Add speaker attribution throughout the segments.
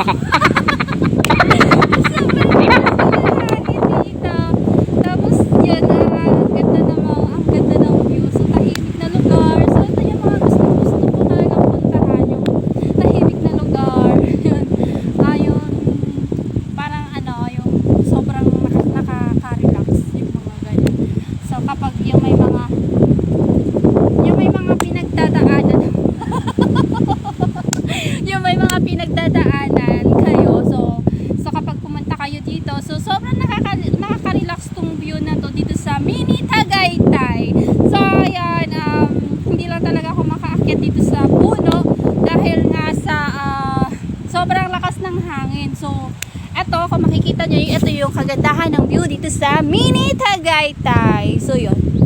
Speaker 1: Hahaha Mini Tagaytay. So, ayan, um, hindi lang talaga ako makaakyat dito sa puno dahil nga sa uh, sobrang lakas ng hangin. So, eto, kung makikita nyo, ito yung kagandahan ng view dito sa Mini Tagaytay. So, yun.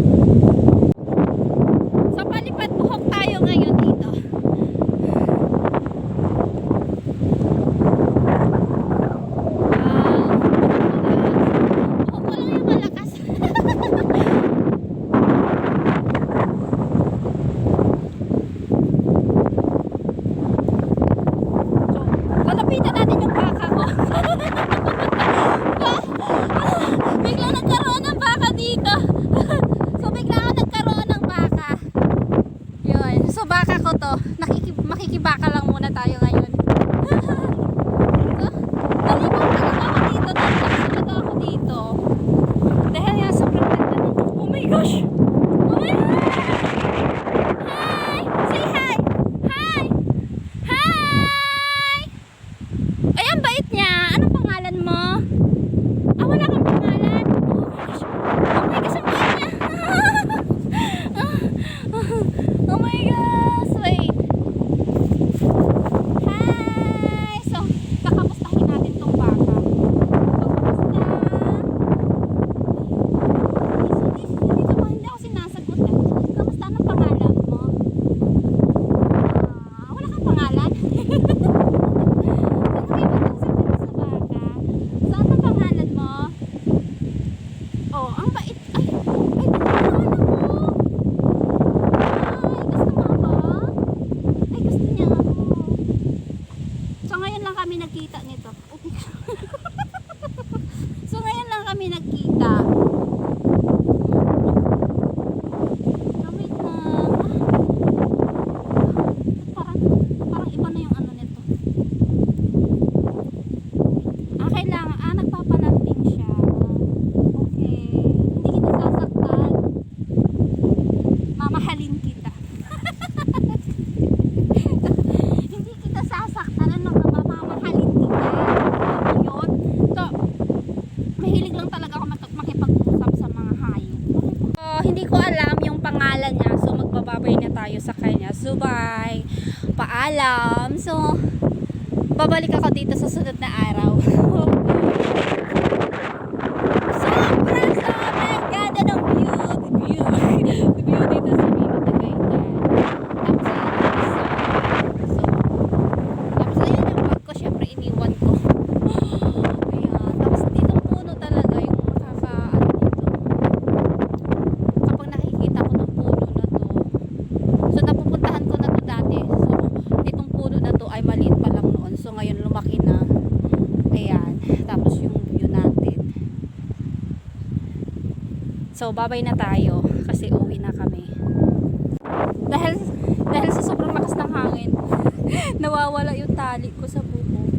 Speaker 1: Oh, ang bait. Ay, ay, ano gusto niya. Oh. So, ayun lang kami nakita nito. ko alam yung pangalan niya. So, magbababay na tayo sa kanya. So, bye. Paalam. So, babalik ako dito sa sunod na araw. ngayon lumaki na. Ayan. Tapos yung view natin. So, babay na tayo kasi uwi na kami. Dahil, dahil sa sobrang lakas ng hangin, nawawala yung tali ko sa buko.